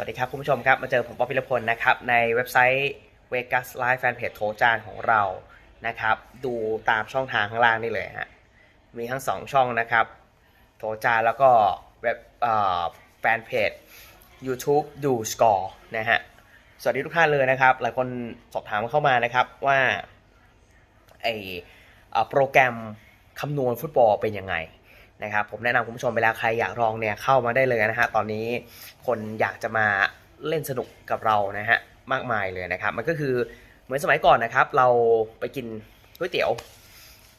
วัสดีครับคุณผู้ชมครับ มาเจอผมป๊อปพิรพลนะครับ ในเว็บไซต์ Vegas Live Fanpage โถจานของเรานะครับ ดูตามช่องทางข้างล่างนี่เลยฮะมีทั้ง 2 ช่องนะครับ โถจานแล้วก็เว็บแฟนเพจ YouTube ดูสกอร์นะฮะสวัสดีทุกท่านเลยนะครับ หลายคนสอบถามเข้ามานะครับว่าไออโปรแกรมคำนวณฟุตบอลเป็นยังไง นะครับผมแนะนำคุณผู้ชมไปแล้วใครอยากลองเนี่ยเข้ามาได้เลยนะฮะตอนนี้คนอยากจะมาเล่นสนุกกับเรานะฮะมากมายเลยนะครับ มันก็คือเหมือนสมัยก่อนนะครับ เราไปกินก๋วยเตี๋ยว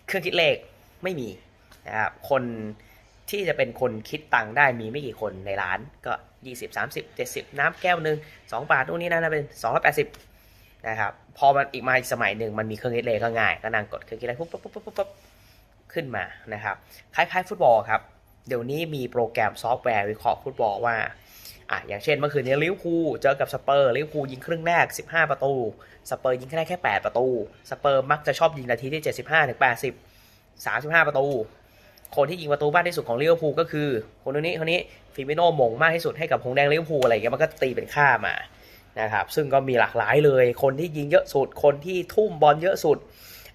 เครื่องคิดเลขไม่มีนะครับคนที่จะเป็นคนคิดตังค์ได้มีไม่กี่คนในร้านก็ 20 30 70 น้ำแก้วหนึ่ง2บาทนู่นนี่นั่นะเป็น 280นะครับพอมันอีกมาอีกสมัยหนึ่งมันมีเครื่องคิดเลขก็ง่าย ก็นั่งกดเครื่องคิดเลขปุ๊บปุ๊บปุ๊บปุ๊บ ขึ้นมานะครับ คล้ายๆ ฟุตบอลครับ เดี๋ยวนี้มีโปรแกรมซอฟต์แวร์วิเคราะห์ฟุตบอลว่าอะอย่างเช่นเมื่อคืนนี้ลิเวอร์พูลเจอกับสเปอร์ลิเวอร์พูลยิงครึ่งแรก 15 ประตู สเปอร์ยิงแค่แค่ 8 ประตู สเปอร์มักจะชอบยิงนาทีที่ 75ถึง80 35 ประตู คนที่ยิงประตูมากที่สุดของลิเวอร์พูลก็คือ คนนี้คนนี้ฟิมิโน่มงมากที่สุดให้กับหงแดงลิเวอร์พูลอะไรอย่างเงี้ยมันก็ตีเป็นค่ามานะครับซึ่งก็มีหลากหลายเลย คนที่ยิงเยอะสุด คนที่ทุ่มบอลเยอะสุด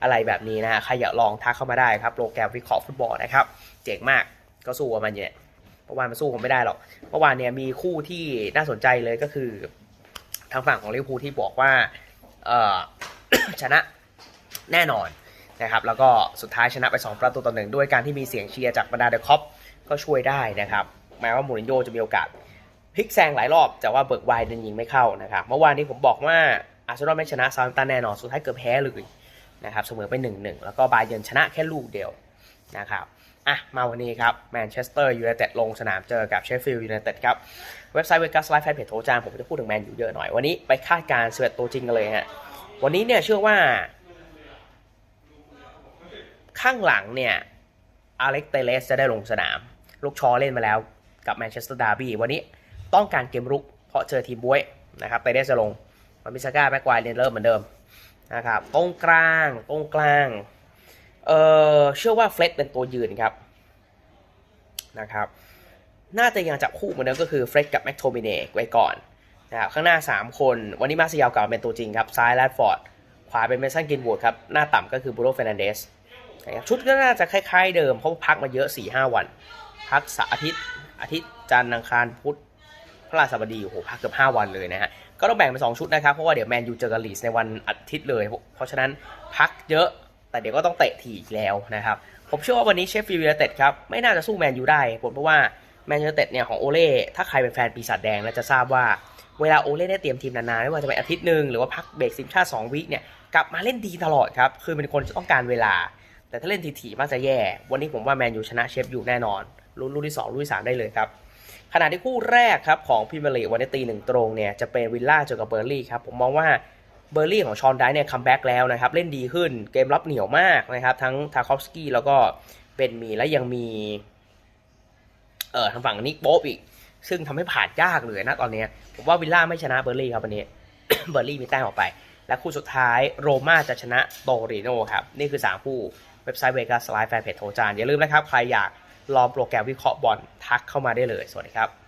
อะไรแบบนี้นะฮะใครอยากลองทักเข้ามาได้ครับโปรแกรมวิเคราะห์ฟุตบอลนะครับเจ๋งมากก็สู้กับมันเนี่ยเมื่อวานมันสู้ผมไม่ได้หรอกเมื่อวานเนี่ยมีคู่ที่น่าสนใจเลยก็คือ ทางฝั่งของลิเวอร์พูลที่บอกว่าเออชนะแน่นอนนะครับแล้วก็สุดท้ายชนะไป2ประตูต่อหนึ่งด้วยการที่มีเสียงเชียร์จากบรรดาเดอะคอปก็ช่วยได้นะครับแม้ว่ามูรินโญ่จะมีโอกาสพลิกแซงหลายรอบแต่ว่าเบิร์กไวน์เดินยิงไม่เข้านะครับเมื่อวานนี้ผมบอกว่าอาร์เซนอลไม่ชนะซา u ์ตันแน่นอนสุดท้ายเกือบแพ้เลย นะครับเสมอไป 1-1 แล้วก็บาเยิร์นชนะแค่ลูกเดียวนะครับอะมาวันนี้ครับแมนเชสเตอร์ยูไนเต็ดลงสนามเจอกับเชฟฟิลด์ยูไนเต็ดครับเว็บไซต์เวกัสไลฟ์แฟนเพจโทรจานผมจะพูดถึงแมนอยู่เยอะหน่อย วันนี้ไปคาดการณ์11ตัวจริงกันเลยฮะวันนี้เนี่ยเชื่อว่า ข้างหลังเนี่ยอเล็กเตเลสจะได้ลงสนาม ลูกชอเล่นมาแล้วกับแมนเชสเตอร์ดาร์บี้วันนี้ต้องการเกมรุกเพราะเจอทีมบ้วยนะครับเตเลสจะลงมันมิซาก้าแบ็กไวเรนเริ่มเหมือนเดิม นะครับตรงกลางตรงกลางเออเชื่อว่าเฟล็ดเป็นตัวยืนครับนะครับน่าจะยังจับคู่เหมือนเดิมก็คือเฟรดกับแม็กโทมิเนไว้ก่อนนะครับข้างหน้า 3 คน วันนี้มาซิยาวกลับมาเป็นตัวจริงครับ ซ้ายแรดฟอร์ด ขวาเป็นเมสันกินบูดครับ หน้าต่ำก็คือบูโรเฟรนันเดสชุดก็น่าจะคล้ายๆเดิม เพราะพักมาเยอะ 4-5 วัน พักสาอาทิตย์ อาทิตย์จันทร์อังคารพุธ พฤหัสบดีโอ้โหพักเกือบ5 วันเลยนะฮะก็ต้องแบ่งเป็น2ชุดนะครับเพราะว่าเดี๋ยวแมนยูเจอกับลีสในวันอาทิตย์เลย เพราะฉะนั้นพักเยอะแต่เดี๋ยวก็ต้องเตะถี่อีกแล้วนะครับผมเชื่อว่าวันนี้เชฟฟิลด์ยูไนเต็ดครับไม่น่าจะสู้แมนยูได้ผมเพราะว่าแมนยูไนเต็ดเนี่ยของโอเล่ถ้าใครเป็นแฟนปีศาจแดงแล้วจะทราบว่าเวลาโอเล่ได้เตรียมทีมนานๆไม่ว่าจะเป็นอาทิตย์หนึ่งหรือว่าพักเบรกทีมชาติ2วิเนี่ยกลับมาเล่นดีตลอดครับคือเป็นคนต้องการเวลา แต่ถ้าเล่นถี่ๆมักจะแย่ วันนี้ผมว่าแมนยูชนะเชฟอยู่แน่นอนลุ้นที่สองลูกที่สามได้เลยครับ ขณะที่คู่แรกครับของพรีเมียร์ลีวันนี้ตีหนึ่งตรงเนี่ยจะเป็นวิลล่าเจอกับเบอร์ลี่ครับผมมองว่าเบอร์ลี่ของชอนไดเนี่ยคัมแบ็กแล้วนะครับ เล่นดีขึ้นเกมรับเหนียวมากนะครับ ทั้งทาคอฟสกี้แล้วก็เบนมีและยังมีเอ่อทางฝั่งนิกโป๊ปอีก ซึ่งทำให้ผ่านยากเลยนะตอนนี้ ผมว่าวิลล่าไม่ชนะเบอร์ลี่ครับวันนี้ เบอร์ลี่มีแต้มออกไป และคู่สุดท้ายโรม่าจะชนะโตริโนครับ นี่คือ 3 คู่เว็บไซต์เวกัสไลฟ์แฟนเพจโทรจานอย่าลืมนะครับ ใครอยาก ลองโปรแกรมวิเคราะห์บอลทักเข้ามาได้เลย สวัสดีครับ